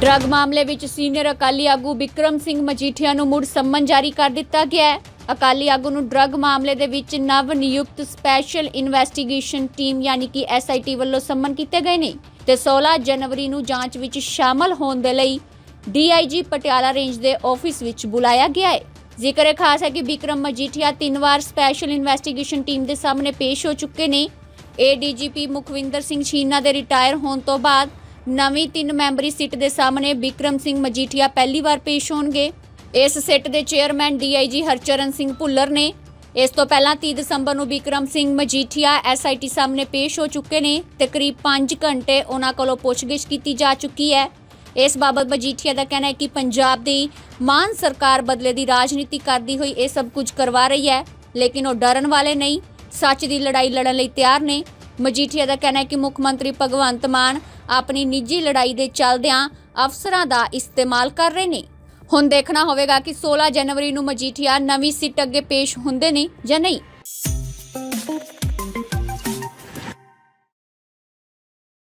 Drug ਮਾਮਲੇ ਵਿੱਚ senior Akali ਆਗੂ ਵਿਕਰਮ ਸਿੰਘ ਮਜੀਠੀਆ ਨੂੰ ਮੁੜ ਸੰਮਨ ਜਾਰੀ ਕਰ ਦਿੱਤਾ ਗਿਆ ਹੈ। ਅਕਾਲੀ ਆਗੂ ਨੂੰ ਡਰੱਗ ਮਾਮਲੇ ਦੇ ਵਿੱਚ ਨਵ ਨਿਯੁਕਤ ਸਪੈਸ਼ਲ ਇਨਵੈਸਟੀਗੇਸ਼ਨ ਟੀਮ ਯਾਨੀ ਕਿ ਐਸਆਈਟੀ ਵੱਲੋਂ ਸੰਮਨ ਕੀਤੇ ਗਏ ਨੇ ਤੇ 16 ਜਨਵਰੀ ਨੂੰ ਜਾਂਚ ਵਿੱਚ ਸ਼ਾਮਲ ਹੋਣ ਦੇ ਲਈ ਡੀਆਈਜੀ ਪਟਿਆਲਾ ਰੇਂਜ ਦੇ ਆਫਿਸ ਵਿੱਚ ਬੁਲਾਇਆ ਗਿਆ ਹੈ। ਜ਼ਿਕਰ ਹੈ ਖਾਸ ਹੈ ਕਿ ਵਿਕਰਮ ਮਜੀਠੀਆ ਤਿੰਨ ਵਾਰ ਸਪੈਸ਼ਲ ਇਨਵੈਸਟੀਗੇਸ਼ਨ ਟੀਮ ਦੇ ਸਾਹਮਣੇ ਪੇਸ਼ ਹੋ ਚੁੱਕੇ ਨੇ। ਏਡੀਜੀਪੀ ਮੁਖਵਿੰਦਰ ਸਿੰਘ ਛੀਨਾ ਦੇ ਰਿਟਾਇਰ ਹੋਣ ਤੋਂ ਬਾਅਦ ਨਵੀਂ ਤਿੰਨ ਮੈਂਬਰੀ ਸਿੱਟ ਦੇ ਸਾਹਮਣੇ ਵਿਕਰਮ ਸਿੰਘ ਮਜੀਠੀਆ ਪਹਿਲੀ ਵਾਰ ਪੇਸ਼ ਹੋਣਗੇ। ਇਸ ਸਿੱਟ ਦੇ ਚੇਅਰਮੈਨ ਡੀਆਈਜੀ ਹਰਚਰਨ ਸਿੰਘ ਭੁੱਲਰ ਨੇ। ਇਸ ਤੋਂ ਪਹਿਲਾਂ 30 ਦਸੰਬਰ ਨੂੰ ਵਿਕਰਮ ਸਿੰਘ ਮਜੀਠੀਆ ਐਸਆਈਟੀ ਸਾਹਮਣੇ ਪੇਸ਼ ਹੋ ਚੁੱਕੇ ਨੇ। ਤੇ ਕਰੀਬ 5 ਘੰਟੇ ਉਹਨਾਂ ਕੋਲੋਂ ਪੁੱਛਗਿੱਛ ਕੀਤੀ ਜਾ ਚੁੱਕੀ ਹੈ। ਇਸ ਬਾਬਤ ਮਜੀਠੀਆ ਦਾ ਕਹਿਣਾ ਹੈ ਕਿ ਪੰਜਾਬ ਦੀ ਮਾਨ ਸਰਕਾਰ ਬਦਲੇ ਦੀ ਰਾਜਨੀਤੀ ਕਰਦੀ ਹੋਈ ਇਹ ਸਭ ਕੁਝ ਕਰਵਾ ਰਹੀ ਹੈ, ਲੇਕਿਨ ਉਹ ਡਰਨ ਵਾਲੇ ਨਹੀਂ। ਸੱਚ ਦੀ ਲੜਾਈ ਲੜਨ ਲਈ ਤਿਆਰ ਨੇ। ਮਜੀਠੀਆ ਦਾ ਕਹਿਣਾ ਹੈ ਕਿ ਮੁੱਖ ਮੰਤਰੀ ਭਗਵੰਤ ਮਾਨ ਆਪਣੀ ਨਿੱਜੀ ਲੜਾਈ ਦੇ ਚੱਲਦਿਆਂ ਅਫਸਰਾਂ ਦਾ ਇਸਤੇਮਾਲ ਕਰ ਰਹੇ ਨੇ। ਹੁਣ ਦੇਖਣਾ ਹੋਵੇਗਾ ਕਿ 16 ਜਨਵਰੀ ਨੂੰ ਮਜੀਠੀਆ ਨਵੀਂ ਸਿੱਟ ਅੱਗੇ ਪੇਸ਼ ਹੁੰਦੇ ਨੇ ਜਾਂ ਨਹੀਂ।